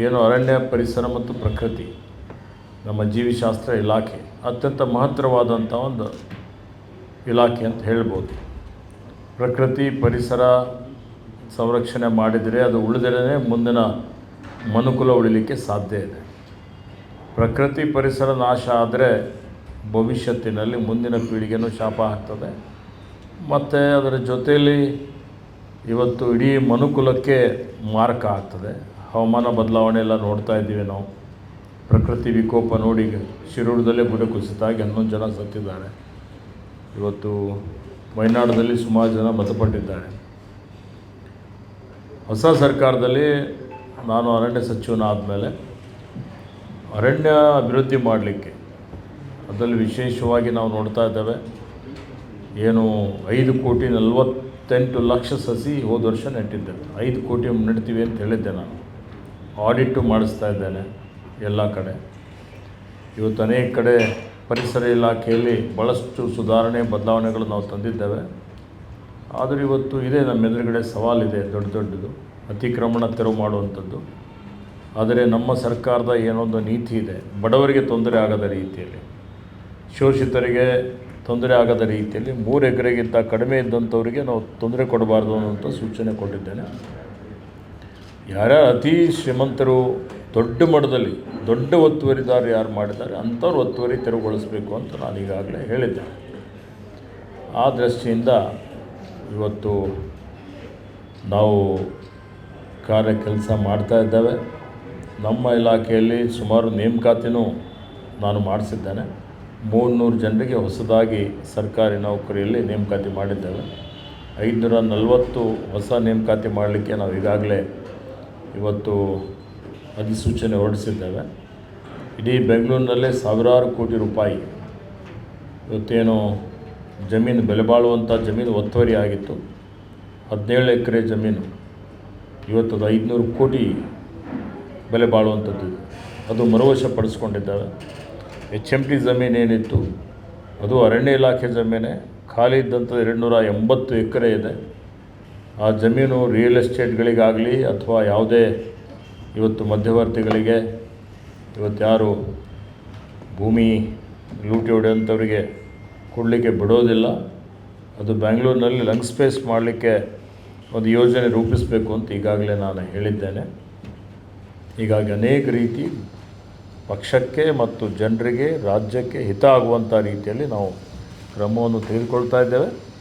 ಏನು ಅರಣ್ಯ ಪರಿಸರ ಮತ್ತು ಪ್ರಕೃತಿ, ನಮ್ಮ ಜೀವಿಶಾಸ್ತ್ರ ಇಲಾಖೆ, ಅತ್ಯಂತ ಮಹತ್ತರವಾದಂಥ ಒಂದು ಇಲಾಖೆ ಅಂತ ಹೇಳ್ಬೋದು. ಪ್ರಕೃತಿ ಪರಿಸರ ಸಂರಕ್ಷಣೆ ಮಾಡಿದರೆ ಅದು ಉಳಿದರೇ ಮುಂದಿನ ಮನುಕುಲ ಉಳಿಲಿಕ್ಕೆ ಸಾಧ್ಯ ಇದೆ. ಪ್ರಕೃತಿ ಪರಿಸರ ನಾಶ ಆದರೆ ಭವಿಷ್ಯತ್ತಿನಲ್ಲಿ ಮುಂದಿನ ಪೀಳಿಗೆನೂ ಶಾಪ ಆಗ್ತದೆ. ಮತ್ತು ಅದರ ಜೊತೆಯಲ್ಲಿ ಇವತ್ತು ಇಡೀ ಮನುಕುಲಕ್ಕೆ ಮಾರಕ ಆಗ್ತದೆ. ಹವಾಮಾನ ಬದಲಾವಣೆ ಎಲ್ಲ ನೋಡ್ತಾ ಇದ್ದೀವಿ ನಾವು. ಪ್ರಕೃತಿ ವಿಕೋಪ ನೋಡಿ ಶಿರೂರದಲ್ಲೇ ಗುಡ ಕುಸಿತ ಆಗಿ ಹನ್ನೊಂದು ಜನ ಸತ್ತಿದ್ದಾರೆ. ಇವತ್ತು ವಯನಾಡದಲ್ಲಿ ಸುಮಾರು ಜನ ಮೃತಪಟ್ಟಿದ್ದಾರೆ. ಹೊಸ ಸರ್ಕಾರದಲ್ಲಿ ನಾನು ಅರಣ್ಯ ಸಚಿವನಾದಮೇಲೆ ಅರಣ್ಯ ಅಭಿವೃದ್ಧಿ ಮಾಡಲಿಕ್ಕೆ ಅದರಲ್ಲಿ ವಿಶೇಷವಾಗಿ ನಾವು ನೋಡ್ತಾ ಇದ್ದೇವೆ. ಏನು ಐದು ಕೋಟಿ ನಲವತ್ತೆಂಟು ಲಕ್ಷ ಸಸಿ ಹೋದ ವರ್ಷ ನೆಟ್ಟಿದ್ದೆ. ಐದು ಕೋಟಿ ನೆಡ್ತೀವಿ ಅಂತ ಹೇಳಿದ್ದೆ ನಾನು. ಆಡಿಟ್ಟು ಮಾಡಿಸ್ತಾ ಇದ್ದೇನೆ ಎಲ್ಲ ಕಡೆ. ಇವತ್ತು ಅನೇಕ ಕಡೆ ಪರಿಸರ ಇಲಾಖೆಯಲ್ಲಿ ಭಾಳಷ್ಟು ಸುಧಾರಣೆ, ಬದಲಾವಣೆಗಳು ನಾವು ತಂದಿದ್ದೇವೆ. ಆದರೂ ಇವತ್ತು ಇದೆ ನಮ್ಮ ಎದುರುಗಡೆ ಸವಾಲಿದೆ, ದೊಡ್ಡ ದೊಡ್ಡದು. ಅತಿಕ್ರಮಣ ತೆರವು ಮಾಡುವಂಥದ್ದು. ಆದರೆ ನಮ್ಮ ಸರ್ಕಾರದ ಏನೊಂದು ನೀತಿ ಇದೆ, ಬಡವರಿಗೆ ತೊಂದರೆ ಆಗದ ರೀತಿಯಲ್ಲಿ, ಶೋಷಿತರಿಗೆ ತೊಂದರೆ ಆಗದ ರೀತಿಯಲ್ಲಿ ಮೂರು ಎಕರೆಗಿಂತ ಕಡಿಮೆ ಇದ್ದಂಥವರಿಗೆ ನಾವು ತೊಂದರೆ ಕೊಡಬಾರ್ದು ಅನ್ನೋಂಥ ಸೂಚನೆ ಕೊಟ್ಟಿದ್ದೇನೆ. ಯಾರ್ಯಾರು ಅತಿ ಶ್ರೀಮಂತರು ದೊಡ್ಡ ಮಟ್ಟದಲ್ಲಿ ದೊಡ್ಡ ಒತ್ತುವರಿದಾರು ಯಾರು ಮಾಡಿದ್ದಾರೆ ಅಂಥವ್ರು ಒತ್ತುವರಿ ತೆರವುಗೊಳಿಸಬೇಕು ಅಂತ ನಾನು ಈಗಾಗಲೇ ಹೇಳಿದ್ದೆ. ಆ ದೃಷ್ಟಿಯಿಂದ ಇವತ್ತು ನಾವು ಕಾರ್ಯ ಕೆಲಸ ಮಾಡ್ತಾ ಇದ್ದೇವೆ. ನಮ್ಮ ಇಲಾಖೆಯಲ್ಲಿ ಸುಮಾರು ನೇಮಕಾತಿನೂ ನಾನು ಮಾಡಿಸಿದ್ದೇನೆ. ಮೂನ್ನೂರು ಜನರಿಗೆ ಹೊಸದಾಗಿ ಸರ್ಕಾರಿ ನೌಕರಿಯಲ್ಲಿ ನೇಮಕಾತಿ ಮಾಡಿದ್ದೇವೆ. ಐದುನೂರ ನಲವತ್ತು ಹೊಸ ನೇಮಕಾತಿ ಮಾಡಲಿಕ್ಕೆ ನಾವು ಈಗಾಗಲೇ ಇವತ್ತು ಅಧಿಸೂಚನೆ ಹೊರಡಿಸಿದ್ದೇವೆ. ಇಡೀ ಬೆಂಗಳೂರಿನಲ್ಲೇ ಸಾವಿರಾರು ಕೋಟಿ ರೂಪಾಯಿ ಇವತ್ತೇನು ಜಮೀನು, ಬೆಲೆ ಬಾಳುವಂಥ ಜಮೀನು ಒತ್ತುವರಿ ಆಗಿತ್ತು. ಹದಿನೇಳು ಎಕರೆ ಜಮೀನು ಇವತ್ತು ಅದು ಐದುನೂರು ಕೋಟಿ ಬೆಲೆ ಬಾಳುವಂಥದ್ದು ಅದು ಮರುವಶ ಪಡಿಸ್ಕೊಂಡಿದ್ದಾವೆ ಎಚ್ ಎಂ ಟಿ ಜಮೀನು ಏನಿತ್ತು, ಅದು ಅರಣ್ಯ ಇಲಾಖೆ ಜಮೀನೇ, ಖಾಲಿ ಇದ್ದಂಥ ಎರಡು ನೂರ ಎಂಬತ್ತು ಎಕರೆ ಇದೆ. ಆ ಜಮೀನು ರಿಯಲ್ ಎಸ್ಟೇಟ್ಗಳಿಗಾಗಲಿ ಅಥವಾ ಯಾವುದೇ ಇವತ್ತು ಮಧ್ಯವರ್ತಿಗಳಿಗೆ ಇವತ್ತು ಯಾರು ಭೂಮಿ ಲೂಟಿ ಹೊಡೆಯೋಂಥವ್ರಿಗೆ ಕೊಡಲಿಕ್ಕೆ ಬಿಡೋದಿಲ್ಲ. ಅದು ಬ್ಯಾಂಗ್ಳೂರಿನಲ್ಲಿ ಲಂಗ್ ಸ್ಪೇಸ್ ಮಾಡಲಿಕ್ಕೆ ಒಂದು ಯೋಜನೆ ರೂಪಿಸಬೇಕು ಅಂತ ಈಗಾಗಲೇ ನಾನು ಹೇಳಿದ್ದೇನೆ. ಹೀಗಾಗಿ ಅನೇಕ ರೀತಿ ಪಕ್ಷಕ್ಕೆ ಮತ್ತು ಜನರಿಗೆ, ರಾಜ್ಯಕ್ಕೆ ಹಿತ ಆಗುವಂಥ ರೀತಿಯಲ್ಲಿ ನಾವು ಕ್ರಮವನ್ನು ತೆಗೆದುಕೊಳ್ತಾ ಇದ್ದೇವೆ.